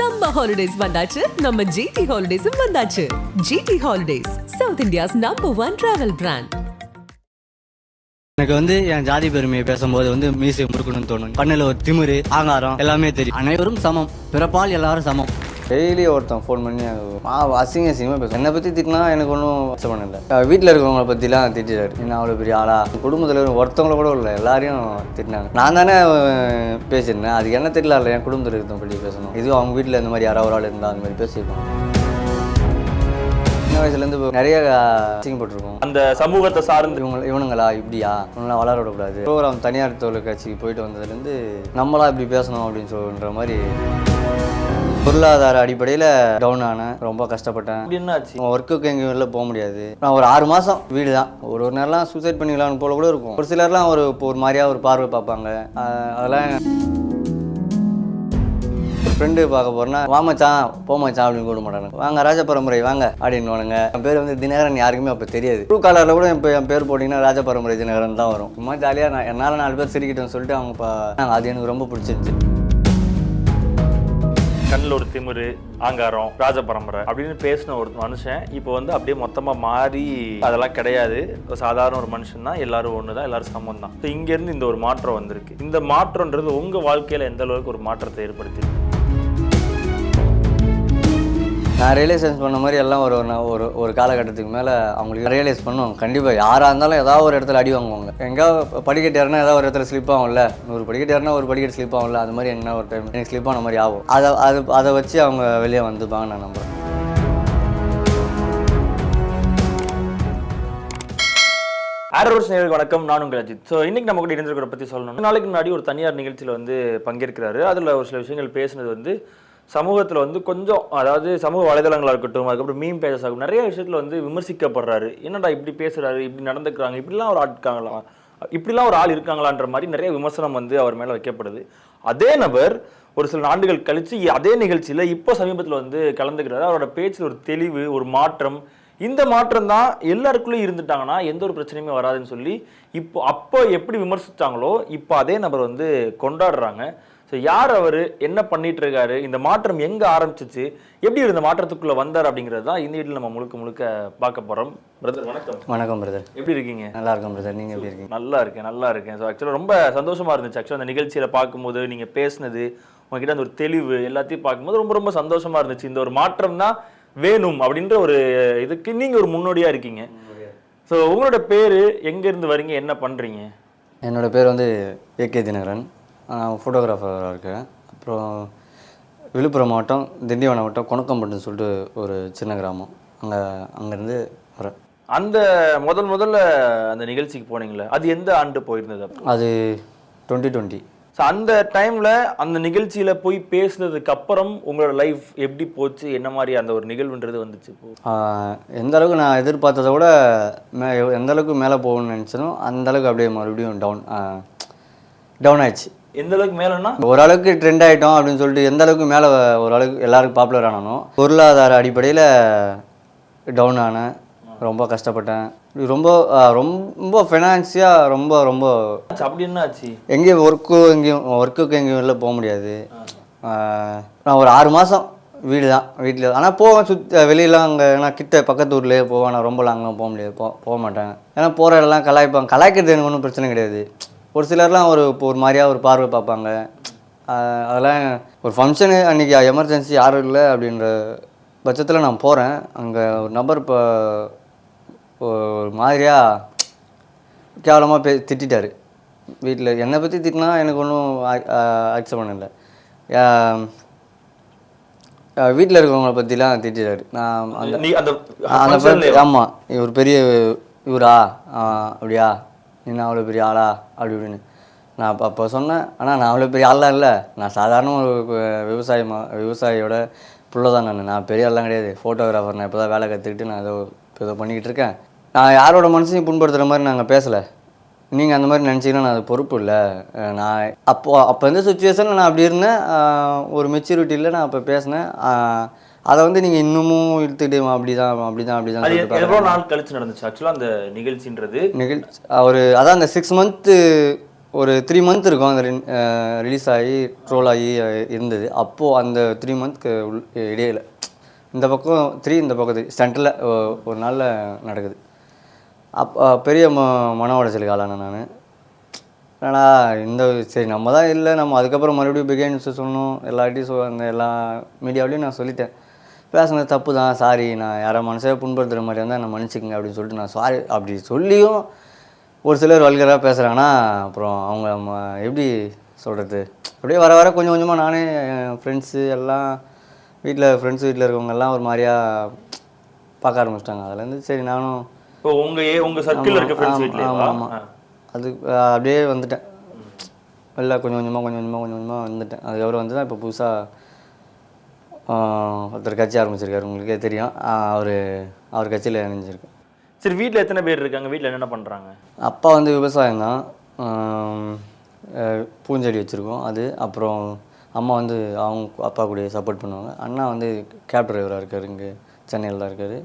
Summer holidays வந்தாச்சு. நம்ம GT ஹாலிடேஸும் வந்தாச்சு. GT holidays south India's number one travel brand எனக்கு வந்து என் ஜாதி பெருமையை பேசும்போது வந்து மீசை முறுக்கணும்னு தோணும். கண்ணில் ஒரு திமிரு ஆங்காரம் எல்லாமே தெரியும். அனைவரும் சமம். பிறப்பால் எல்லாரும் சமம். டெய்லி ஒருத்தன் ஃபோன் பண்ணி அசிங்க அசிங்கமாக பேசும் என்னை பற்றி திட்டினா எனக்கு ஒன்றும் கஷ்டம் இல்லை வீட்டில் இருக்கவங்கள பற்றிலாம் திட்டிட்டாரு. என்ன அவ்வளோ பெரிய ஆளா? குடும்பத்தில் ஒருத்தவங்கள கூட இல்லை. எல்லாரையும் திட்டினாங்க. நான் தானே பேசியிருந்தேன். அதுக்கு என்ன தெரியல இல்லை என் குடும்பத்தில் இருக்கவங்க பற்றி பேசணும். இதுவும் அவங்க வீட்டில் இந்த மாதிரி யாராவது ஒரு ஆள் இருந்தால் அந்த மாதிரி பேசியிருக்கோம் சின்ன வயசுலேருந்து நிறைய அசிங்கப்பட்டிருக்கோம். அந்த சமூகத்தை சார்ந்து இவங்க இவனுங்களா? இப்படியா? இவங்களாம் வளர விடக்கூடாது. ப்ரோக்ராம் தனியார் தொழிற்கட்சிக்கு போயிட்டு வந்ததுலேருந்து நம்மளா இப்படி பேசணும் அப்படின்னு சொல்கிற மாதிரி பொருளாதார அடிப்படையில் டவுன் ஆனேன் ரொம்ப கஷ்டப்பட்டேன். என்னாச்சு? ஒர்க்குக்கு எங்கேயும் வெளில போக முடியாது. நான் ஒரு ஆறு மாதம் வீடு தான். ஒரு ஒரு நேரம்லாம் சூசைட் பண்ணிக்கலாம்னு போல கூட இருக்கும். ஒரு சிலர்லாம் ஒரு இப்போ ஒரு மாதிரியா ஒரு பார்வை பார்ப்பாங்க. அதெல்லாம் ஃப்ரெண்டு பார்க்க போறேன்னா வா மச்சான் போ மச்சான் அப்படின்னு கூட மாட்டாங்க வாங்க ராஜ பரம்பரை வாங்க அப்படின்னுவானுங்க. என் பேர் வந்து தினகரன் யாருக்குமே அப்போ தெரியாது. ட்ரூ காலரில் கூட இப்போ என் பேர் போட்டிங்கன்னா ராஜ பரம்பரை தினகரன் தான் வரும். சும்மா ஜாலியாக நான் என்னால் நாலு பேர் சிரிக்கிட்டேன்னு சொல்லிட்டு அவங்க அது எனக்கு ரொம்ப பிடிச்சிருச்சு. கண்ணில் ஒரு திமிரு ஆங்காரம் ராஜ பரம்பரை அப்படின்னு பேசின ஒரு மனுஷன். இப்போ வந்து அப்படியே மொத்தமாக மாறி அதெல்லாம் கிடையாது. சாதாரண ஒரு மனுஷன் தான் எல்லாரும் ஒன்று தான் எல்லாரும் சமம் தான் ஸோ இங்கேருந்து இந்த ஒரு மாற்றம் வந்திருக்கு. இந்த மாற்றம்ன்றது உங்கள் வாழ்க்கையில் எந்த அளவுக்கு ஒரு மாற்றத்தை ஏற்படுத்தியிருக்கு? நான் ரியலைசேஷன் பண்ண மாதிரி எல்லாம் ஒரு ஒரு- ஒரு ஒரு காலகட்டத்துக்கு மேலே அவங்களுக்கு ரியலைஸ் பண்ணுவோம் கண்டிப்பாக யாராக இருந்தாலும் ஏதாவது ஒரு இடத்துல அடி வாங்குவாங்க. எங்கேயாவது படிக்கட்டு ஏறினா ஏதாவது ஒரு இடத்துல ஸ்லிப் ஆகும்ல. நூறு படிக்கட்டு ஏறினா ஒரு படிக்கட்டு ஸ்லிப் ஆகும்ல. அது மாதிரி என்ன ஒரு டைம் எனக்கு ஸ்லிப் ஆன மாதிரி ஆகும். அதை அது அதை வச்சு அவங்க வெளியே வந்துப்பாங்க நான் நம்புகிறேன் ஆரோஸ் நேர்களுக்கு வணக்கம். நான் உங்கள் அஜித். ஸோ இன்னைக்கு நம்ம கூட இருந்திருக்கிற பற்றி சொல்லணும் நாளைக்கு முன்னாடி ஒரு தனியார் நிகழ்ச்சியில் வந்து பங்கேற்கிறாரு. அதில் ஒரு சில விஷயங்கள் பேசுனது வந்து சமூகத்தில் வந்து கொஞ்சம் அதாவது சமூக வலைதளங்களாக இருக்கட்டும் அதுக்கப்புறம் மீன் பேஜஸ் ஆகும் நிறைய விஷயத்தில் வந்து விமர்சிக்கப்படுறாரு. என்னடா இப்படி பேசுகிறாரு இப்படி நடந்துக்கிறாங்க இப்படிலாம் ஒரு ஆள் இருக்காங்களா? இப்படிலாம் ஒரு ஆள் இருக்காங்களான்ற மாதிரி நிறைய விமர்சனம் வந்து அவர் மேலே வைக்கப்படுது. அதே நபர் ஒரு சில ஆண்டுகள் கழித்து அதே நிகழ்ச்சியில் இப்போ சமீபத்தில் வந்து கலந்துக்கிறாரு. அவரோட பேச்சில் ஒரு தெளிவு ஒரு மாற்றம் இந்த மாற்றம் தான் எல்லாருக்குள்ளேயும் இருந்துட்டாங்கன்னா எந்த ஒரு பிரச்சனையுமே வராதுன்னு சொல்லி இப்போ அப்போ எப்படி விமர்சிச்சாங்களோ இப்போ அதே நபர் வந்து கொண்டாடுறாங்க. ஸோ யார் அவர்? என்ன பண்ணிட்டு இருக்காரு இந்த மாற்றம் எங்க ஆரம்பிச்சிச்சு? எப்படி இந்த மாற்றத்துக்குள்ள வந்தார் அப்படிங்கிறது தான் இந்த வீட்டில் நம்ம முழுக்க முழுக்க பார்க்க போறோம். பிரதர் வணக்கம். வணக்கம் பிரதர் எப்படி இருக்கீங்க? நல்லா இருக்கும் பிரதர் நீங்கள் எப்படி இருக்கீங்க? நல்லா இருக்கேன் நல்லா இருக்கேன். ஸோ ஆக்சுவலாக ரொம்ப சந்தோஷமா இருந்துச்சு. ஆக்சுவலாக அந்த நிகழ்ச்சியில பார்க்கும்போது நீங்க பேசுனது உங்ககிட்ட அந்த ஒரு தெளிவு எல்லாத்தையும் பார்க்கும்போது ரொம்ப ரொம்ப சந்தோஷமா இருந்துச்சு. இந்த ஒரு மாற்றம் தான் வேணும் அப்படின்ற ஒரு இதுக்கு நீங்க ஒரு முன்னோடியா இருக்கீங்க. ஸோ உங்களோட பேரு எங்க இருந்து வரீங்க? என்ன பண்றீங்க? என்னோட பேர் வந்து ஏகே தினகரன். நான் ஃபோட்டோகிராஃபராக இருக்கேன். அப்புறம் விழுப்புரம் மாவட்டம் திண்டிவனம் மாவட்டம் கொணக்கம்பட்டுன்னு சொல்லிட்டு ஒரு சின்ன கிராமம். அங்கே அங்கேருந்து வரேன். அந்த முதல் முதல்ல அந்த நிகழ்ச்சிக்கு போனீங்களே அது எந்த ஆண்டு போயிருந்தது அது டுவெண்ட்டி டுவெண்ட்டி ஸோ அந்த டைம்ல அந்த நிகழ்ச்சியில போய் பேசுனதுக்கு அப்புறம் உங்களோட லைஃப் எப்படி போச்சு? என்ன மாதிரி அந்த ஒரு நிகழ்வுன்றது வந்துச்சு எந்த அளவுக்கு நான் எதிர்பார்த்ததை விட மே எந்த அளவுக்கு மேலே போகணும்னு நினச்சனோ அந்த அளவுக்கு அப்படியே மறுபடியும் டவுன் டவுன் ஆயிடுச்சு. எந்த அளவுக்கு மேலன்னா ஓரளவுக்கு ட்ரெண்ட் ஆகிட்டோம் அப்படின்னு சொல்லிட்டு எந்த அளவுக்கு மேலே ஓரளவுக்கு எல்லாருக்கும் பாப்புலர் ஆனானோ பொருளாதார அடிப்படையில் டவுன் ஆனேன். ரொம்ப கஷ்டப்பட்டேன். ரொம்ப ரொம்ப ஃபைனான்ஸியாக ரொம்ப ரொம்ப அப்படி என்ன ஆச்சு? எங்கேயும் ஒர்க்கு எங்கேயும் ஒர்க்குக்கு எங்கேயும் வெளில போக முடியாது. நான் ஒரு ஆறு மாதம் வீடு தான் வீட்டில் ஆனால் போவேன் சுற்றி வெளியெல்லாம் அங்கே நான் கிட்ட பக்கத்து ஊர்லேயே போவேன். நான் ரொம்ப லாங்லாம் போக முடியாது போ போக மாட்டேன். ஏன்னா போகிற இடம்லாம் கலாய்ப்பாங்க. கலாய்க்கிறது எனக்கு ஒன்றும் பிரச்சனை கிடையாது. ஒரு சிலர்லாம் ஒரு இப்போ ஒரு மாதிரியா ஒரு பார்வை பார்ப்பாங்க. அதெல்லாம் ஒரு ஃபங்க்ஷனு அன்றைக்கி எமர்ஜென்சி யாரும் இல்லை அப்படின்ற பட்சத்தில் நான் போகிறேன் அங்கே ஒரு நபர் இப்போ ஒரு மாதிரியாக கேவலமாக பே திட்டாரு வீட்டில் என்னை பற்றி திட்டினா எனக்கு ஒன்றும் அக்செப்ட் பண்ணல. வீட்டில் இருக்கவங்கள பற்றிலாம் திட்டாரு நான் அந்த அந்த ஆமாம் இவர் பெரிய இவரா? அப்படியா? நீ நான் அவ்வளோ பெரிய ஆளா? அப்படி இப்படின்னு. நான் அப்போ அப்போ சொன்னேன். ஆனால் நான் அவ்வளோ பெரிய ஆள்லாம் இல்லை. நான் சாதாரண ஒரு விவசாயி விவசாயியோட பிள்ளை தான் நான். நான் பெரிய ஆள்லாம் கிடையாது. ஃபோட்டோகிராஃபர் நான் இப்போ தான் வேலை கற்றுக்கிட்டு நான் ஏதோ ஏதோ பண்ணிக்கிட்டு இருக்கேன். நான் யாரோட மனசையும் புண்படுத்துகிற மாதிரி நாங்கள் பேசலை. நீங்கள் அந்த மாதிரி நினச்சிங்கன்னா நான் அது பொறுப்பு இல்லை. நான் அப்போ அப்போ இருந்த சுச்சுவேஷனில் நான் அப்படி இருந்தேன். ஒரு மெச்சூரிட்டியில் நான் அப்போ பேசினேன். அதை வந்து நீங்கள் இன்னமும் இழுத்துக்கிட்டு அப்படி தான் அப்படி தான் அப்படி தான் எவ்வளவு நாள் கழிச்சு நடந்துச்சு? ஆக்சுவலா அந்த நிகழ்ச்சின்றது? நிகழ்ச்சி ஒரு அதான் அந்த சிக்ஸ் மந்த்து ஒரு த்ரீ மந்த் இருக்கும். அந்த ரிலீஸ் ஆகி ட்ரோல் ஆகி இருந்தது. அப்போது அந்த த்ரீ மந்த்க்கு உள் இடையில. இந்த பக்கம் த்ரீ இந்த பக்கம் த்ரீ சென்டரில் ஒரு நாளில் நடக்குது. அப்போ பெரிய ம மன உடைச்சலுக்கு ஆளானேன் நான். என்னடா இந்த சரி நம்ம தான் இல்லை நம்ம அதுக்கப்புறம் மறுபடியும் பிகேன்ஸ் சொல்லணும் எல்லார்ட்டையும் சொ அந்த எல்லா மீடியாவிலையும் நான் சொல்லிட்டேன். பேசுனது தப்பு தான் சாரி நான் யாரை மனசே புண்படுத்துகிற மாதிரி இருந்தால் நான் மன்னிச்சிக்கங்க அப்படின்னு சொல்லிட்டு நான் சாரி அப்படி சொல்லியும் ஒரு சிலர் வல்கராக பேசுகிறாங்கன்னா அப்புறம் அவங்க ம- எப்படி சொல்கிறது அப்படியே வர வர கொஞ்சம் கொஞ்சமாக நானே என் ஃப்ரெண்ட்ஸு எல்லாம் வீட்டில் ஃப்ரெண்ட்ஸ் வீட்டில் இருக்கவங்க எல்லாம் ஒரு மாதிரியா பார்க்க ஆரம்பிச்சிட்டாங்க. அதுலேருந்து சரி நானும் இப்போ உங்க ஏ உங்க சர்க்கிள் இருக்க ஃப்ரெண்ட்ஸ் வீட்லயா. அது அப்படியே வந்துட்டேன். வெளில கொஞ்சம் கொஞ்சமாக கொஞ்சம் கொஞ்சமாக கொஞ்சம் கொஞ்சமாக வந்துட்டேன். அதுக்கப்புறம் வந்து தான் இப்போ புதுசாக ஒருத்தர் கட்சி ஆரம்பிச்சிருக்காரு. உங்களுக்கே தெரியும். அவர் அவர் கட்சியில் இணைஞ்சிருக்கு. சரி வீட்ல எத்தனை பேர் இருக்காங்க? வீட்ல என்னென்ன பண்றாங்க? அப்பா வந்து விவசாயம் தான். பூஞ்செடி வச்சுருக்கோம். அது அப்புறம் அம்மா வந்து அவங்க அப்பா கூட சப்போர்ட் பண்ணுவாங்க. அண்ணா வந்து கேப் டிரைவராக இருக்கார். இங்கே சென்னையில் தான் இருக்கார்.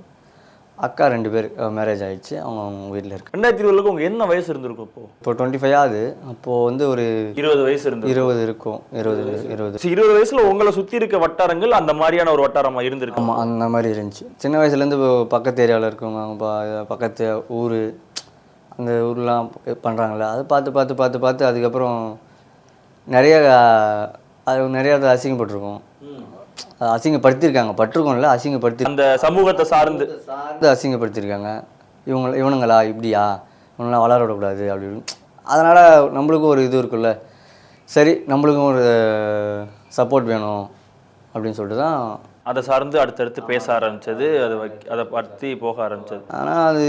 அக்கா ரெண்டு பேர் மேரேஜ் ஆயிடுச்சு. அவங்க அவங்க வீட்டில் இருக்காங்க ரெண்டாயிரத்தி இருபதுக்கு உங்க என்ன வயசு இருந்திருக்கும் இப்போ இப்போ டுவெண்ட்டி ஃபைவ் ஆகுது. அப்போது வந்து ஒரு இருபது வயசு இருந்து இருபது இருக்கும். இருபது இருபது இருபது. வயசுல உங்களை சுத்தி இருக்க வட்டாரங்கள் அந்த மாதிரியான ஒரு வட்டாரமா இருந்திருக்கு. ஆமாம் அந்த மாதிரி இருந்துச்சு. சின்ன வயசுலேருந்து பக்கத்து ஏரியாவில் இருக்கவங்க பக்கத்து ஊர் அந்த ஊர்லாம் பண்ணுறாங்களே அதை பார்த்து பார்த்து பார்த்து பார்த்து அதுக்கப்புறம் நிறைய அது நிறைய அசிங்கப்பட்டிருக்கோம். அசிங்கப்படுத்தியிருக்காங்க. பட்டிருக்கோம்ல அசிங்கப்படுத்தி அந்த சமூகத்தை சார்ந்து. சார்ந்து அசிங்கப்படுத்தியிருக்காங்க. இவங்க இவனுங்களா இப்படியா? இவனெல்லாம் வளர விடக்கூடாது அப்படி இப்படின்னு. அதனால் நம்மளுக்கும் ஒரு இது இருக்குல்ல. சரி நம்மளுக்கும் ஒரு சப்போர்ட் வேணும் அப்படின்னு சொல்லிட்டு தான் அதை சார்ந்து அடுத்தடுத்து பேச ஆரம்பிச்சது அதை அதை பற்றி போக ஆரம்பிச்சது. ஆனால் அது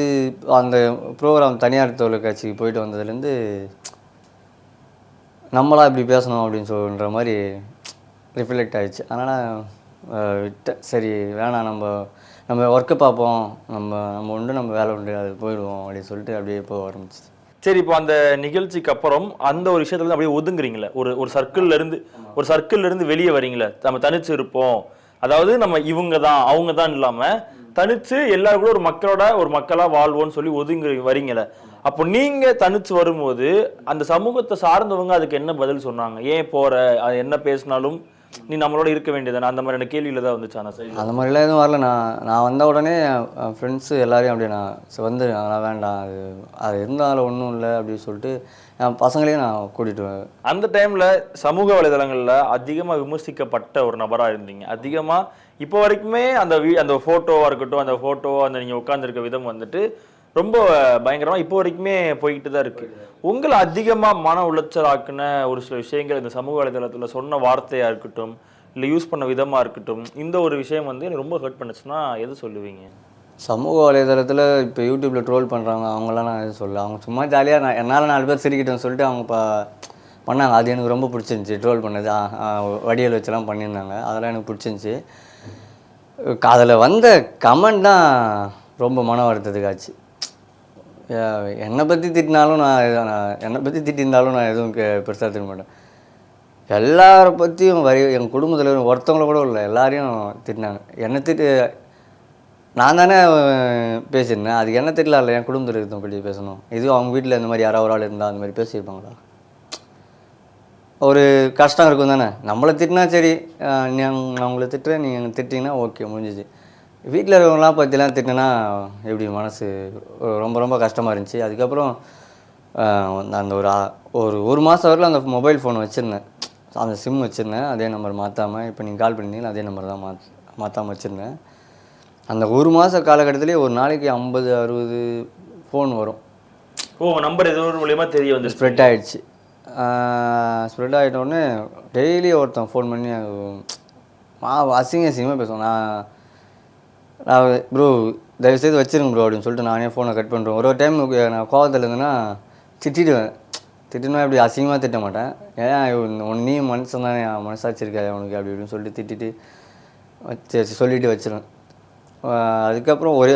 அந்த ப்ரோக்ராம் தனியார் தொலைக்காட்சிக்கு போயிட்டு வந்ததுலேருந்து நம்மளா இப்படி பேசணும் அப்படின்னு சொல்கிற மாதிரி ரிஃப்ளெக்ட் ஆயிடுச்சு. அதனால் விட்டேன் சரி வேணாம் நம்ம நம்ம ஒர்க்கை பார்ப்போம். நம்ம நம்ம உண்டு நம்ம வேலை உண்டு அது போயிடுவோம் அப்படின்னு சொல்லிட்டு அப்படியே போக ஆரம்பிச்சிச்சு. சரி இப்போ அந்த நிகழ்ச்சிக்கு அப்புறம் அந்த ஒரு விஷயத்துல அப்படியே ஒதுங்குறீங்களே ஒரு ஒரு சர்க்கிள்ல இருந்து ஒரு சர்க்கிள்ல இருந்து வெளியே வரீங்களே நம்ம தனிச்சு இருப்போம். அதாவது நம்ம இவங்க தான் அவங்க தான் இல்லாம தனிச்சு எல்லாரும் கூட ஒரு மக்களோட ஒரு மக்களா வாழ்வோம்னு சொல்லி ஒதுங்கி வரீங்களே அப்போ நீங்க தனிச்சு வரும்போது அந்த சமூகத்தை சார்ந்தவங்க அதுக்கு என்ன பதில் சொன்னாங்க? ஏன் போற? அது என்ன பேசினாலும் நீ நம்மளோட இருக்க வேண்டியதானே அந்த மாதிரியான கேள்வியில தான் வந்துச்சு அந்த சைடு அந்த மாதிரிலாம் எதுவும் வரல. நான் நான் வந்த உடனே என் ஃப்ரெண்ட்ஸு எல்லாரையும் அப்படியே நான் சரி, வந்து அதெல்லாம் வேண்டாம் அது அது இருந்தாலும் ஒன்றும் இல்லை அப்படின்னு சொல்லிட்டு என் பசங்களையும் நான் கூட்டிகிட்டு அந்த டைம்ல சமூக வலைதளங்கள்ல அதிகமா விமர்சிக்கப்பட்ட ஒரு நபரா இருந்தீங்க. அதிகமா இப்போ வரைக்குமே அந்த வீ அந்த போட்டோவா இருக்கட்டும் அந்த போட்டோ அந்த நீங்க உட்கார்ந்திருக்க விதம் வந்துட்டு ரொம்ப பயங்கரமா இப்போ வரைக்குமே போய்கிட்டு தான் இருக்கு. உங்களை அதிகமா மன உளைச்சல் ஆக்குன ஒரு சில விஷயங்கள் இந்த சமூக வலைதளத்துல சொன்ன வார்த்தையா இருக்கட்டும் இல்ல யூஸ் பண்ண விதமா இருக்கட்டும் இந்த ஒரு விஷயம் வந்து எனக்கு ரொம்ப ஹர்ட் பண்ணுச்சுன்னா எது சொல்லுவீங்க? சமூக வலைதளத்தில் இப்போ யூடியூப்பில் ட்ரோல் பண்ணுறாங்க அவங்களாம் நான் எதுவும் சொல்ல அவங்க சும்மா ஜாலியாக நான் என்னால் நாலு பேர் சிரிக்கிட்டோம்னு சொல்லிட்டு அவங்க ப பண்ணாங்க. அது எனக்கு ரொம்ப பிடிச்சிருந்துச்சி ட்ரோல் பண்ணது. வடிவேல் வச்செல்லாம் பண்ணியிருந்தாங்க. அதெல்லாம் எனக்கு பிடிச்சிருந்துச்சி. அதில் வந்த கமெண்ட் தான் ரொம்ப மன வருத்தத்துக்கு ஆச்சு. ஏ- என்னை பற்றி திட்டினாலும் நான் நான் என்னை பற்றி திட்டியிருந்தாலும் நான் எதுவும் பெருசாக திட்ட மாட்டேன். எல்லாரை பற்றியும் வரி என் குடும்பத்தில் ஒருத்தவங்கள கூட இல்லை எல்லாரையும் திட்டினாங்க. என்னை திட்டு நான் தானே பேசியிருந்தேன். அதுக்கு என்ன தெரியல இல்லை என் குடும்பத்தில் இருக்கிறவங்க பற்றி பேசணும். இதுவும் அவங்க வீட்டில் இந்த மாதிரி யாராவது ஒரு ஆள் இருந்தால் அந்த மாதிரி பேசியிருப்பாங்களா? ஒரு கஷ்டம் இருக்கும் தானே. நம்மளை திட்டினா சரி நீ நான் உங்களை திட்டுறேன் நீங்கள் திட்டிங்கன்னா ஓகே முடிஞ்சிச்சு. வீட்டில் இருக்கவங்களாம் பற்றிலாம் திட்டினா எப்படி மனசு ரொம்ப ரொம்ப கஷ்டமாக இருந்துச்சு. அதுக்கப்புறம் அந்த ஒரு ஒரு ஒரு மாதம் வரையிலும் அந்த மொபைல் ஃபோன் வச்சுருந்தேன். அந்த சிம் வச்சுருந்தேன். அதே நம்பர் மாற்றாமல் இப்போ நீங்கள் கால் பண்ணீங்களா அதே நம்பர் தான் மாத் மாற்றாமல் வச்சுருந்தேன். அந்த ஒரு மாத காலகட்டத்திலே ஒரு நாளைக்கு ஐம்பது அறுபது ஃபோன் வரும். ஓ நம்பர் ஏதோ ஒரு மூலியமா தெரிய வந்து ஸ்ப்ரெட் ஆகிடுச்சு ஸ்ப்ரெட் ஆகிட்டோடனே டெய்லி ஒருத்தன் ஃபோன் பண்ணி மா அசிங்க அசிங்கமாக பேசுவோம் நான் ப்ரோ தயவுசெய்து வச்சிருங்க ப்ரோ அப்படின்னு சொல்லிட்டு நானே ஃபோனை கட் பண்ணுறேன் ஒரு ஒரு டைம் நான் கோவத்தில் இருந்தேன்னா திட்டிடுவேன். திட்டினா இப்படி அசிங்கமாக திட்ட மாட்டேன். ஏன் உன் நீ மனுஷன் தானே மனசாட்சி இருக்காது அவனுக்கு அப்படி இப்படின்னு சொல்லிட்டு திட்டிட்டு வச்சு சொல்லிட்டு வச்சிருவேன். அதுக்கப்புறம் ஒரு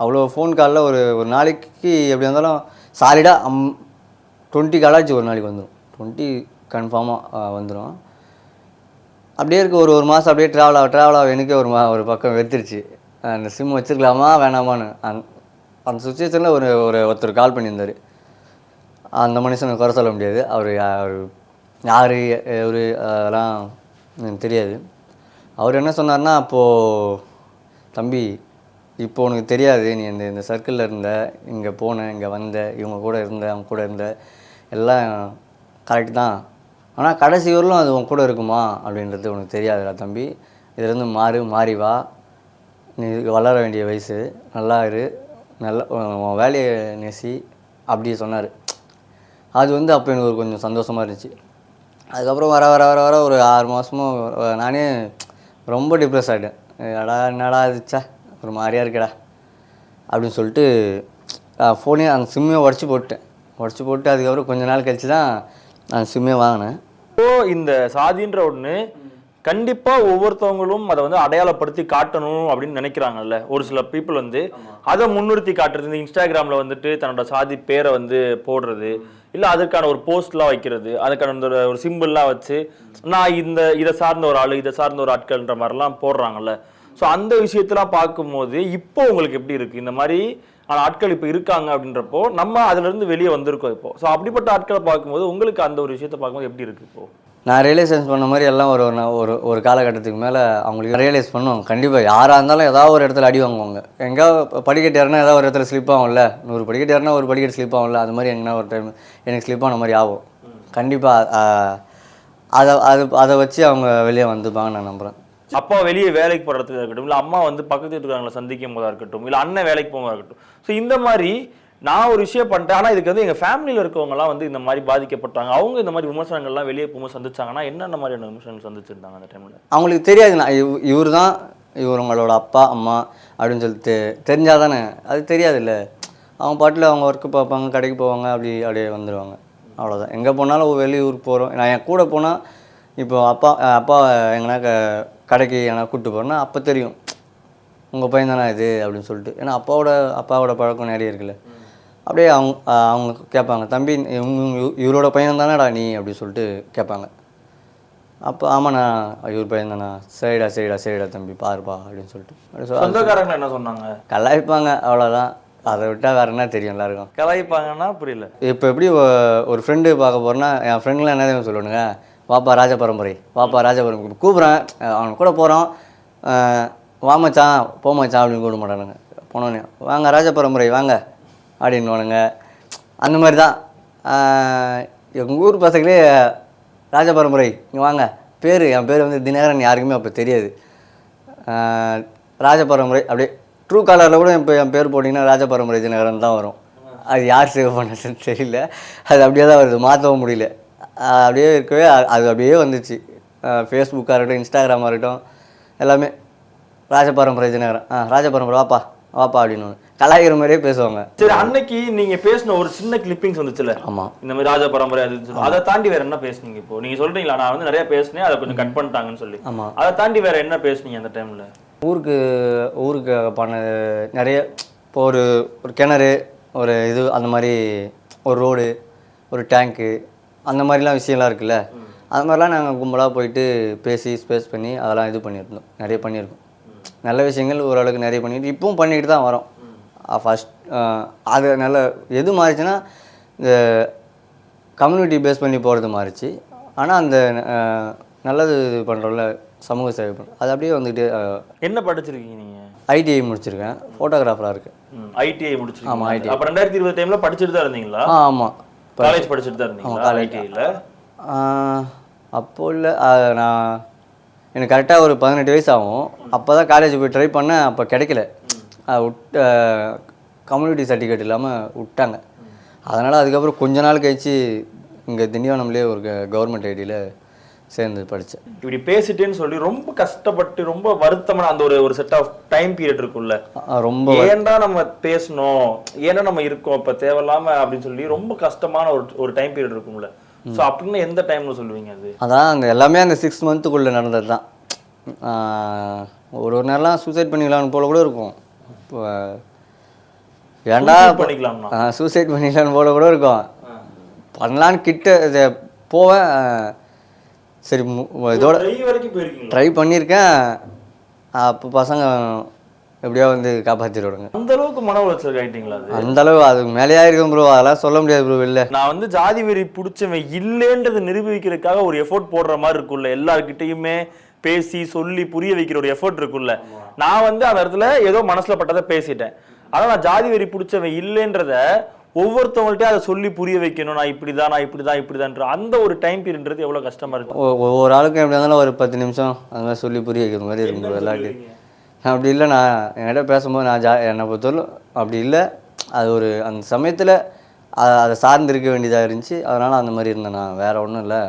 அவ்வளோ ஃபோன் காலில் ஒரு ஒரு நாளைக்கு எப்படி இருந்தாலும் சாலிடாக அம் டுவெண்ட்டி காலாச்சு ஒரு நாளைக்கு வந்துடும் டுவெண்ட்டி கன்ஃபார்மாக வந்துடும் அப்படியே இருக்க ஒரு ஒரு மாதம் அப்படியே ட்ராவல் ஆக ட்ராவல் ஆக எனக்கே ஒரு மா ஒரு பக்கம் வெத்துருச்சு அந்த சிம் வச்சிருக்கலாமா? வேணாமான்னு. அந் அந்த சுச்சுவேஷனில் ஒரு ஒரு ஒருத்தர் கால் பண்ணியிருந்தார். அந்த மனுஷனை குறை சொல்ல முடியாது. அவர் அவர் யார் ஒரு அதெல்லாம் எனக்கு தெரியாது. அவர் என்ன சொன்னார்னா அப்போது தம்பி இப்போ உனக்கு தெரியாது. நீ இந்த இந்த சர்க்கிளில் இருந்த இங்கே போன இங்கே வந்த இவங்க கூட இருந்த அவங்க கூட இருந்த எல்லாம் கரெக்ட் தான். ஆனால் கடைசி வரலும் அது உன் கூட இருக்குமா? அப்படின்றது உனக்கு தெரியாதுடா தம்பி. இதுலேருந்து மாறு மாறி வா. நீ வளர வேண்டிய வயசு. நல்லா இரு. நல்லா உன் வேலையை நேசி. அப்படி சொன்னார். அது வந்து அப்போ எனக்கு ஒரு கொஞ்சம் சந்தோஷமாக இருந்துச்சு. அதுக்கப்புறம் வர வர வர வர ஒரு ஆறு மாதமும் நானே ரொம்ப டிப்ரெஸ் ஆகிட்டேன் அடா என்னடா இருந்துச்சா ஒரு மாதிரியா இருக்கடா. அப்படின்னு சொல்லிட்டு ஃபோனே அந்த சிம்மே உடச்சி போட்டேன் உடச்சி போட்டு அதுக்கப்புறம் கொஞ்ச நாள் கழிச்சு தான் அந்த சிம்மே வாங்கினேன். இப்போது இந்த சாதின்ற ஒன்று கண்டிப்பா ஒவ்வொருத்தவங்களும் அதை வந்து அடையாளப்படுத்தி காட்டணும் அப்படின்னு நினைக்கிறாங்கல்ல. ஒரு சில பீப்புள் வந்து அதை முன்னிறுத்தி காட்டுறது இந்த இன்ஸ்டாகிராம்ல வந்துட்டு தன்னோட சாதி பேரை வந்து போடுறது இல்ல அதுக்கான ஒரு போஸ்ட்லாம் வைக்கிறது அதுக்கான இந்த ஒரு சிம்பிள்லாம் வச்சு நான் இந்த இதை சார்ந்த ஒரு ஆளு இதை சார்ந்த ஒரு ஆட்கள்ன்ற மாதிரிலாம் போடுறாங்கல்ல. ஸோ அந்த விஷயத்தெல்லாம் பார்க்கும்போது இப்போ உங்களுக்கு எப்படி இருக்கு? இந்த மாதிரி ஆனா ஆட்கள் இப்போ இருக்காங்க அப்படின்றப்போ நம்ம அதுல இருந்து வெளியே வந்திருக்கோம் இப்போ. ஸோ அப்படிப்பட்ட ஆட்களை பார்க்கும்போது உங்களுக்கு அந்த ஒரு விஷயத்தை பார்க்கும்போது எப்படி இருக்கு இப்போ? நான் ரியலைசன்ஸ் பண்ண மாதிரி எல்லாம் ஒரு ஒரு- ஒரு ஒரு காலகட்டத்துக்கு மேலே அவங்களுக்கு ரியலைஸ் பண்ணுவோம் கண்டிப்பாக யாராக இருந்தாலும் ஏதாவது ஒரு இடத்துல அடி வாங்குவாங்க. எங்கேயாவது படிக்கட்டு ஏறினா ஏதாவது ஒரு இடத்துல ஸ்லிப் ஆகும்ல. நூறு படிக்கட்டு ஏறினா ஒரு படிக்கட்டு ஸ்லிப் ஆகும்ல. அது மாதிரி எங்கன்னா ஒரு டைம் எனக்கு ஸ்லிப் ஆன மாதிரி ஆகும். கண்டிப்பாக அதை அது அதை வச்சு அவங்க வெளியே வந்துப்பாங்க நான் நம்புகிறேன் அப்பா வெளியே வேலைக்கு போறதுக்கு இருக்கட்டும் இல்லை அம்மா வந்து பக்கத்து வீட்டுக்காரங்களை சந்திக்கும் போதா இருக்கட்டும் இல்லை அண்ணன் வேலைக்கு போகும்போதா இருக்கட்டும். ஸோ இந்த மாதிரி நான் ஒரு விஷயம் பண்ணிட்டேன். ஆனால் இதுக்கு வந்து எங்கள் ஃபேமிலியில் இருக்கவங்கலாம் வந்து இந்த மாதிரி பாதிக்கப்பட்டாங்க. அவங்க இந்த மாதிரி விமர்சனங்கள்லாம் வெளியே போகும்போது சந்திச்சாங்கன்னா என்னென்ன மாதிரியான விமர்சனங்கள் சந்திச்சிருந்தாங்க அந்த டைமில் அவங்களுக்கு தெரியாது. நான் இவ் இவர் தான் இவர் உங்களோட அப்பா அம்மா அப்படின்னு சொல்லிட்டு தெரிஞ்சால் தானே அது தெரியாதுல்ல. அவங்க பாட்டில் அவங்க ஒர்க்கு பார்ப்பாங்க கடைக்கு போவாங்க அப்படி அப்படியே வந்துடுவாங்க அவ்வளோதான் எங்கே போனாலும் வெளியூர் போகிறோம் நான் என் கூட போனால் இப்போ அப்பா அப்பா எங்கன்னா க கடைக்கு எங்கன்னா கூப்பிட்டு போகிறேன்னா அப்போ தெரியும். உங்கள் பையன் தானே இது? அப்படின்னு சொல்லிட்டு. ஏன்னா அப்பாவோட அப்பாவோட பழக்கம் நிறைய இருக்குல்ல. அப்படியே அவங்க அவங்க கேட்பாங்க தம்பி இவங்க இவரோட பையன் தானேடா நீ? அப்படி சொல்லிட்டு கேட்பாங்க. அப்போ ஆமாண்ணா இவர் பையன் தானா சரிடா சரிடா சரிடா தம்பி பாருப்பா அப்படின்னு சொல்லிட்டு. அப்படி சொந்தக்காரங்க என்ன சொன்னாங்க? கலாய்ப்பாங்க அவ்வளோதான் அதை விட்டால் வேற என்ன தெரியும் எல்லாருக்கும். கலாய்ப்பாங்கன்னா புரியல. இப்போ எப்படி ஒரு ஃப்ரெண்டு பார்க்க போகிறேன்னா என் ஃப்ரெண்ட்லாம் என்ன தெரியுமா சொல்லுவானுங்க? வாப்பா ராஜ பரம்பரை வாப்பா ராஜ பரம்பரை. கூப்பிட்றேன் அவன் கூட போகிறோம் வா மச்சான் போ மச்சான் அப்படின்னு கூப்பிட மாட்டானுங்க. போனோடனே வாங்க ராஜ பரம்பரை வாங்க. அப்படின்னுவானுங்க அந்த மாதிரி தான் எங்கள் ஊர் பசங்களே ராஜ பரம்பரை. இங்கே வாங்க. பேர் என் பேர் வந்து தினகரன் யாருக்குமே அப்போ தெரியாது. ஆஹ் ராஜ பரம்பரை. அப்படியே ட்ரூ காலரில் கூட இப்போ என் பேர் போட்டிங்கன்னா ராஜ பரம்பரை தினகரன் தான் வரும். அது யார் சேவ் பண்ணதுன்னு தெரியல. அது அப்படியே தான் வருது. மாற்றவும் முடியல. அப்படியே இருக்கவே அது அப்படியே வந்துச்சு. ஃபேஸ்புக்காக இருக்கட்டும் இன்ஸ்டாகிராமாக இருக்கட்டும் எல்லாமே. ராஜ பரம்பரை தினகரன். ஆ ராஜ பரம்பரை வாப்பா. வாப்பா அப்படின்னு கலாய்க்கிற மாதிரியே பேசுவாங்க. சரி அன்னைக்கு நீங்க பேசின ஒரு சின்ன கிளிப்பிங்ஸ் வந்துச்சுல? ஆமாம் இந்த மாதிரி ராஜா பரம்பரை அது. அதை தாண்டி வேற என்ன பேசுனீங்க இப்போ? நீங்க சொல்றீங்களா நான் வந்து நிறைய பேசினேன் அதை கொஞ்சம் கட் பண்ணிட்டாங்கன்னு சொல்லி. ஆமாம் அதை தாண்டி வேற என்ன பேசுனீங்க அந்த டைம்ல ஊருக்கு ஊருக்கு பண்ண நிறைய இப்போ ஒரு ஒரு கிணறு ஒரு இது அந்த மாதிரி ஒரு ரோடு ஒரு டேங்க்கு அந்த மாதிரிலாம் விஷயம்லாம் இருக்குல்ல. அது மாதிரிலாம் நாங்கள் கும்பலாக போயிட்டு பேசி ஸ்பேஸ் பண்ணி அதெல்லாம் இது பண்ணியிருந்தோம். நிறைய பண்ணியிருக்கோம். நல்ல விஷயங்கள் ஓரளவுக்கு நிறைய பண்ணிட்டு இப்பவும் பண்ணிட்டு தான் வரோம். ஃபஸ்ட் அது நல்ல எது மாறிச்சுன்னா இந்த கம்யூனிட்டி பேஸ் பண்ணி போகிறது மாறிச்சு. ஆனால் அந்த நல்லது பண்ணுறோம்ல சமூக சேவை பண்ணுறோம் அது அப்படியே வந்துட்டு என்ன படிச்சிருக்கீங்க நீங்க? ஐடிஐ முடிச்சிருக்கேன். ஃபோட்டோகிராஃபராக இருக்கேன். ஐடிஐ முடிச்சிருக்கீங்க. ஆமா, ITI. அப்ப ரெண்டாயிரத்தி இருபது டைம்ல படிச்சுட்டு தான் இருந்தீங்களா? ஆ ஆமாம் காலேஜ் படிச்சுட்டு தான் இருந்தீங்களா? ஐடிஐல அப்போ இல்லை நான் எனக்கு கரெக்டாக ஒரு பதினெட்டு வயசு ஆகும். அப்போ தான் காலேஜ் போய் ட்ரை பண்ணேன் அப்போ கிடைக்கல. கம்யூனிட்டி சர்டிஃபிகேட் இல்லாமல் விட்டாங்க. அதனால் அதுக்கப்புறம் கொஞ்ச நாள் கழிச்சு இங்கே திண்டிவனம்லேயே ஒரு கவர்மெண்ட் ஐடியில் சேர்ந்து படித்தேன் இப்படி பேசிட்டேன்னு சொல்லி ரொம்ப கஷ்டப்பட்டு ரொம்ப வருத்தமான அந்த ஒரு ஒரு செட் ஆஃப் டைம் பீரியட் இருக்குல்ல ரொம்ப ஏன்டா நம்ம பேசணும்? ஏன்னா நம்ம இருக்கோம்? இப்ப தேவையில்லாம அப்படின்னு சொல்லி ரொம்ப கஷ்டமான ஒரு ஒரு டைம் பீரியட் இருக்கும்ல. சோ அப்படின்னு எந்த டைம்ல சொல்லுவீங்க அது? அதான் அந்த எல்லாமே அந்த சிக்ஸ் மந்த்துக்குள்ளே நடந்தது தான் ஒரு ஒரு நேரம்லாம் சூசைட் பண்ணிக்கலாம்னு போல கூட இருக்கும். ஏன்டா Suicide பண்ணிக்கலாம்னா? சூசைட் பண்ணிக்கலாம்னு போல கூட இருக்கும். பண்ணலான்னு கிட்ட இது போவேன். சரி இதோட ட்ரை பண்ணியிருக்கேன். அப்போ பசங்க எப்படியோ வந்து காப்பாற்றிடுவாங்க அந்த அளவுக்கு மன உளைச்சல் ஆயிட்டீங்களா அது? அந்த அளவு அதுக்கு மேலேயா இருக்கும் ப்ரோ அதெல்லாம் சொல்ல முடியாது ப்ரோ வெளில. நான் வந்து ஜாதி வெறி பிடிச்சவன் இல்லைன்றதை நிரூபிக்கிறதுக்காக ஒரு எஃபோர்ட் போடுற மாதிரி இருக்குல்ல எல்லார்கிட்டயுமே. பேசி சொல்லி புரிய வைக்கிற ஒரு எஃபோர்ட் இருக்குல்ல நான் வந்து அந்த இடத்துல ஏதோ மனசுல பட்டதை பேசிட்டேன். ஆனா நான் ஜாதி வெறி பிடிச்சவன் இல்லைன்றத ஒவ்வொருத்தவங்கள்ட்டயும் அதை சொல்லி புரிய வைக்கணும். நான் இப்படிதான் நான் இப்படிதான் இப்படிதான்ற அந்த ஒரு டைம் பீரியட்ன்றது எவ்வளவு கஷ்டமா இருக்கும் ஒவ்வொரு ஆளுக்கும் எப்படி இருந்தாலும் ஒரு பத்து நிமிஷம் அந்த மாதிரி சொல்லி புரிய வைக்கிற மாதிரி இருக்கும் எல்லாருக்கும் அப்படி இல்லை நான் என்கிட்ட பேசும்போது நான் ஜா என்னை பொறுத்தவரை அப்படி இல்லை. அது ஒரு அந்த சமயத்தில் அதை சார்ந்து இருக்க வேண்டியதாக இருந்துச்சு. அதனால் அந்த மாதிரி இருந்தேன் நான். வேறு ஒன்றும் இல்லை.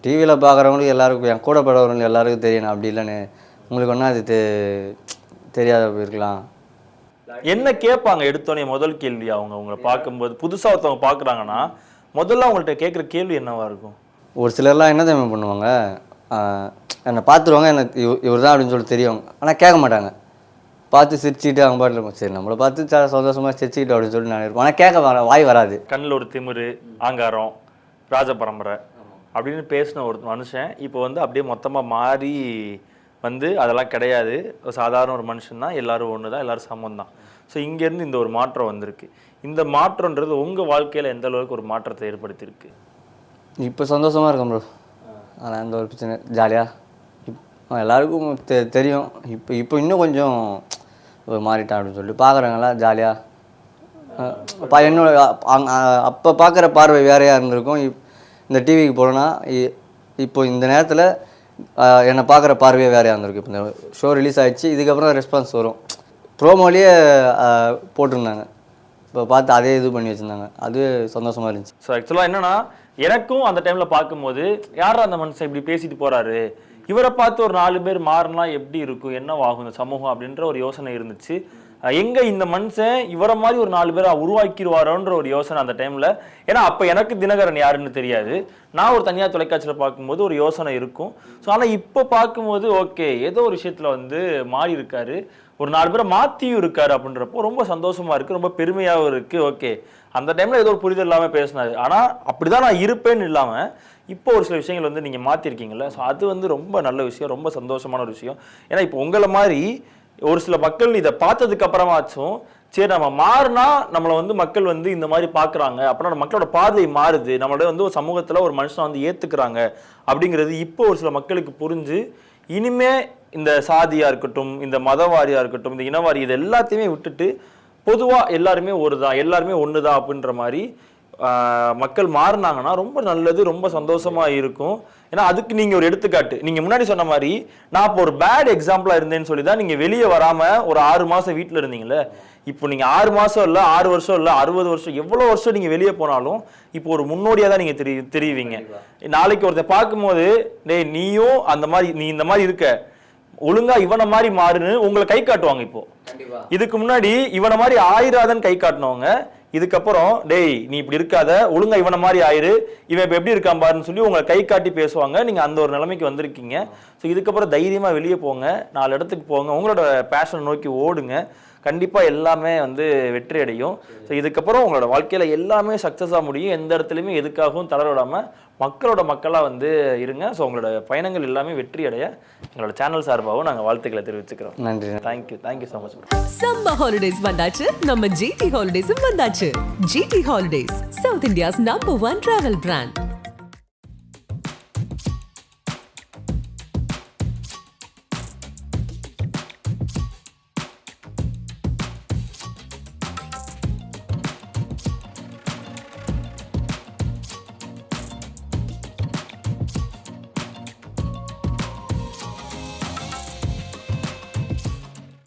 டிவியில் பார்க்குறவங்களுக்கு எல்லாருக்கும் என் கூட படுறவங்களுக்கு எல்லாருக்கும் தெரியும் நான் அப்படி இல்லைன்னு உங்களுக்கு ஒன்றா அது தெ தெரியாத போயிருக்கலாம். என்ன கேட்பாங்க? எடுத்தோடனே முதல் கேள்வி அவங்க உங்களை பார்க்கும்போது. புதுசா ஒருத்தவங்க பாக்குறாங்கன்னா முதல்ல அவங்கள்ட்ட கேட்குற கேள்வி என்னவா இருக்கும்? ஒரு சிலர்லாம் என்ன தெரியுமா பண்ணுவாங்க? என்னை பார்த்துருவாங்க எனக்கு இவர் தான் அப்படின்னு சொல்லி தெரியும். ஆனால் கேட்க மாட்டாங்க. பார்த்து சிரிச்சுட்டு அவங்க பாட்டில் இருப்பாங்க. சரி நம்மளை பார்த்து ச- சந்தோஷமா சிரிச்சுக்கிட்டு அப்படின்னு சொல்லி நான் இருப்பேன் ஆனால் கேட்க வர வாய் வராது. கண்ணில் ஒரு திமிரு ஆங்காரம் ராஜ பரம்பரை. அப்படின்னு பேசின ஒரு மனுஷன் இப்போ வந்து அப்படியே மொத்தமாக மாறி வந்து அதெல்லாம் கிடையாது. சாதாரண ஒரு மனுஷன் தான் எல்லாரும் ஒன்று தான் எல்லோரும் சமம் தான். ஸோ இங்கேருந்து இந்த ஒரு மாற்றம் வந்திருக்கு. இந்த மாற்றம்ன்றது உங்கள் வாழ்க்கையில் எந்த அளவுக்கு ஒரு மாற்றத்தை ஏற்படுத்தியிருக்கு? இப்போ சந்தோஷமாக இருக்கேன் ப்ரோ ஆனால் எந்த ஒரு பிரச்சனை. ஜாலியாக இப் எல்லாருக்கும் தெ தெரியும். இப்போ இப்போ இன்னும் கொஞ்சம் ஒரு மாறிட்டான் அப்படின்னு சொல்லிட்டு பார்க்குறாங்களா ஜாலியாக என்னோட அப்போ பார்க்குற பார்வை வேறையாக இருந்திருக்கும். இப் இந்த டிவிக்கு போனோன்னா இப்போ இந்த நேரத்தில் என்னை பார்க்குற பார்வையே வேறையாக இருந்திருக்கு இப்போ இந்த ஷோ ரிலீஸ் ஆகிடுச்சு இதுக்கப்புறம் ரெஸ்பான்ஸ் வரும். ப்ரோமோலேயே போட்டிருந்தாங்க. இப்போ பார்த்து அதே இது பண்ணி வச்சுருந்தாங்க. அது சந்தோஷமாக இருந்துச்சு. ஸோ ஆக்சுவலாக என்னென்னா எனக்கும் அந்த டைமில் பார்க்கும்போது யார் அந்த மனுஷன் இப்படி பேசிட்டு போகிறாரு இவரை பார்த்து ஒரு நாலு பேர் மாறினா எப்படி இருக்கும்? என்னவாகும் இந்த சமூகம் அப்படின்ற ஒரு யோசனை இருந்துச்சு. எங்க இந்த மனுஷன் இவரை மாதிரி ஒரு நாலு பேரை உருவாக்கிடுவாரோன்ற ஒரு யோசனை அந்த டைம்ல ஏன்னா அப்ப எனக்கு தினகரன் யாருன்னு தெரியாது. நான் ஒரு தனியார் தொலைக்காட்சியில் பார்க்கும்போது ஒரு யோசனை இருக்கும். ஸோ ஆனால் இப்போ பார்க்கும்போது ஓகே ஏதோ ஒரு விஷயத்தில் வந்து மாறி இருக்காரு. ஒரு நாலு பேரை மாற்றியும் இருக்காரு அப்படின்றப்போ ரொம்ப சந்தோஷமா இருக்கு ரொம்ப பெருமையாகவும் இருக்கு ஓகே அந்த டைம்ல ஏதோ ஒரு புரிதல் இல்லாமல் பேசினாரு. ஆனால் அப்படிதான் நான் இருப்பேன்னு இல்லாமல் இப்போ ஒரு சில விஷயங்கள் வந்து நீங்கள் மாற்றிருக்கீங்களே ஸோ அது வந்து ரொம்ப நல்ல விஷயம் ரொம்ப சந்தோஷமான ஒரு விஷயம். ஏன்னா இப்போ உங்களை மாதிரி ஒரு சில மக்கள் இதை பார்த்ததுக்கு அப்புறமாச்சும் சரி நம்ம மாறினா நம்மளை வந்து மக்கள் வந்து இந்த மாதிரி பார்க்குறாங்க. அப்படின்னா மக்களோட பார்வை மாறுது. நம்மளோட வந்து ஒரு சமூகத்தில் ஒரு மனுஷனை வந்து ஏற்றுக்கிறாங்க அப்படிங்கிறது இப்போ ஒரு சில மக்களுக்கு புரிஞ்சு இனிமே இந்த சாதியாக இருக்கட்டும் இந்த மதவாரியாக இருக்கட்டும் இந்த இனவாரி இது எல்லாத்தையுமே விட்டுட்டு பொதுவாக எல்லாருமே ஒரு தான் எல்லாருமே ஒன்று தான் அப்படின்ற மாதிரி மக்கள் மாறினாங்கன்னா ரொம்ப நல்லது ரொம்ப சந்தோஷமாக இருக்கும். ஏன்னா அதுக்கு நீங்க ஒரு எடுத்துக்காட்டு. நீங்க முன்னாடி சொன்ன மாதிரி நான் இப்போ ஒரு பேட் எக்ஸாம்பிளா இருந்தேன்னு சொல்லி தான் நீங்க வெளியே வராம ஒரு ஆறு மாசம் வீட்ல இருந்தீங்கல்ல? இப்போ நீங்க ஆறு மாசம் இல்ல ஆறு வருஷம் இல்ல அறுபது வருஷம் எவ்வளவு வருஷம் நீங்க வெளியே போனாலும் இப்போ ஒரு முன்னோடியா தான் நீங்க தெரி தெரியுவீங்க நாளைக்கு ஒருத்தர் பார்க்கும்போது டேய் நீயும் அந்த மாதிரி நீ இந்த மாதிரி இருக்க. ஒழுங்கா இவனை மாதிரி மாறுன்னு உங்களை கை காட்டுவாங்க இப்போ. இதுக்கு முன்னாடி இவனை மாதிரி ஆயிராதன்னு கை காட்டினவங்க இதுக்கப்புறம் டேய் நீ இப்படி இருக்காத ஒழுங்கா இவனை மாதிரி ஆயிரு. இவன் இப்ப எப்படி இருக்கான் பாருன்னு சொல்லி உங்களை கை காட்டி பேசுவாங்க. நீங்க அந்த ஒரு நிலைமைக்கு வந்திருக்கீங்க. ஸோ இதுக்கப்புறம் தைரியமா வெளியே போங்க. நாலு இடத்துக்கு போங்க. உங்களோட பேஷனை நோக்கி ஓடுங்க. கண்டிப்பாக எல்லாமே வந்து வெற்றி அடையும். ஸோ இதுக்கப்புறம் உங்களோட வாழ்க்கையில் எல்லாமே சக்ஸஸாக முடியும். எந்த இடத்துலையுமே எதுக்காகவும் தளர விடாமல் மக்களோட மக்களா வந்து இருங்க. ஸோ உங்களோட பயணங்கள் எல்லாமே வெற்றி அடைய எங்களோட சேனல் சார்பாகவும் நாங்க வாழ்த்துக்களை தெரிவிச்சுக்கிறோம். நன்றி thank you thank you so much summer holidays வந்தாச்சு. நம்ம ஜிடி ஹாலிடேஸும் வந்தாச்சு. GT holidays south India's number one travel brand